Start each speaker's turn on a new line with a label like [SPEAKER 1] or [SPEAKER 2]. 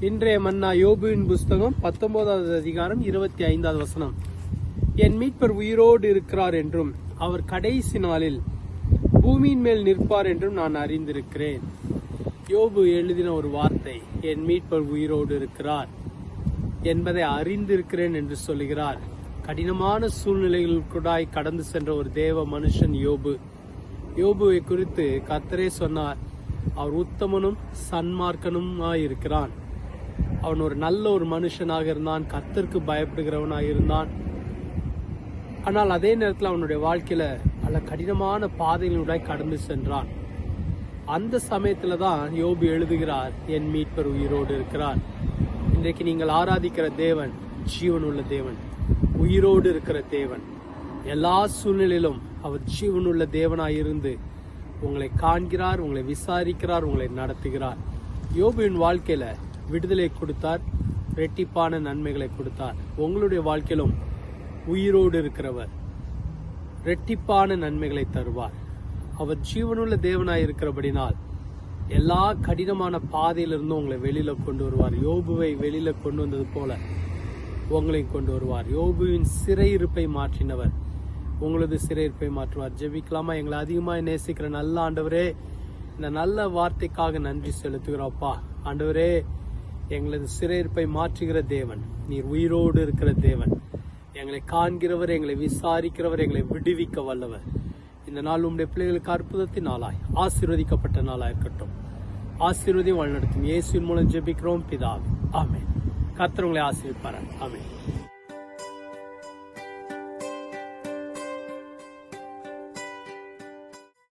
[SPEAKER 1] இன்றைய மன்னா யோபுவின் புஸ்தகம் பத்தொன்பதாவது அதிகாரம் இருபத்தி ஐந்தாவது வசனம். என் மீட்பர் உயிரோடு இருக்கிறார் என்றும் அவர் கடைசி நாளில் பூமியின் மேல் நிற்பார் என்றும் நான் அறிந்திருக்கிறேன். யோபு எழுதின ஒரு வார்த்தை என் மீட்பர் உயிரோடு இருக்கிறார் என்பதை அறிந்திருக்கிறேன் என்று சொல்லுகிறார். கடினமான சூழ்நிலைகளுக்குடாய் கடந்து சென்ற ஒரு தேவ மனுஷன் யோபு. யோபுவை குறித்து கத்தரே சொன்னார் அவர் உத்தமனும் சன்மார்க்கனுமாயிருக்கிறான். அவன் ஒரு நல்ல ஒரு மனுஷனாக இருந்தான் கத்திற்கு பயப்படுகிறவனாக இருந்தான். ஆனால் அதே நேரத்தில் அவனுடைய வாழ்க்கையில் பல கடினமான பாதைகளுடாய் கடந்து சென்றான். அந்த சமயத்தில் தான் யோபு எழுதுகிறார் என் மீட்பர் உயிரோடு இருக்கிறார். இன்றைக்கு நீங்கள் ஆராதிக்கிற தேவன் ஜீவன் உள்ள தேவன். உயிரோடு இருக்கிற தேவன். எல்லா சூழ்நிலையிலும் அவர் ஜீவனுள்ள தேவனாயிருந்து உங்களை காண்கிறார் உங்களை விசாரிக்கிறார் உங்களை நடத்துகிறார். யோபுவின் வாழ்க்கையில விடுதலை கொடுத்தார் ரெட்டிப்பான நன்மைகளை கொடுத்தார். உங்களுடைய வாழ்க்கையிலும் உயிரோடு இருக்கிறவர் ரெட்டிப்பான நன்மைகளை தருவார். அவர் ஜீவனுள்ள தேவனாய் இருக்கிறபடினால் எல்லா கடினமான பாதையிலிருந்தும் உங்களை வெளியில கொண்டு வருவார். யோபுவை வெளியில கொண்டு வந்தது போல உங்களை கொண்டு வருவார். யோபுவின் சிறையிருப்பை மாற்றினவர் உங்களது சிறையிருப்பை மாற்றுவார். ஜெபிக்கலாமா? எங்களை அதிகமாக நேசிக்கிற நல்ல ஆண்டவரே இந்த நல்ல வார்த்தைக்காக நன்றி செலுத்துகிறோப்பா ஆண்டவரே எங்களது சிறையிருப்பை மாற்றுகிற தேவன் நீர் உயிரோடு இருக்கிற தேவன். எங்களை காண்கிறவர் எங்களை விசாரிக்கிறவர் எங்களை விடுவிக்க வல்லவர். இந்த நாள் உங்களுடைய பிள்ளைகளுக்கு அற்புதத்தின் நாளாய் ஆசீர்வதிக்கப்பட்ட நாளாக இருக்கட்டும். ஆசீர்வதி வழிநடத்தும். இயேசுவின் மூலம் ஜெபிக்கிறோம் பிதாவே. ஆமே கர்த்தர் உங்களை ஆசீர்விப்பார் ஆமே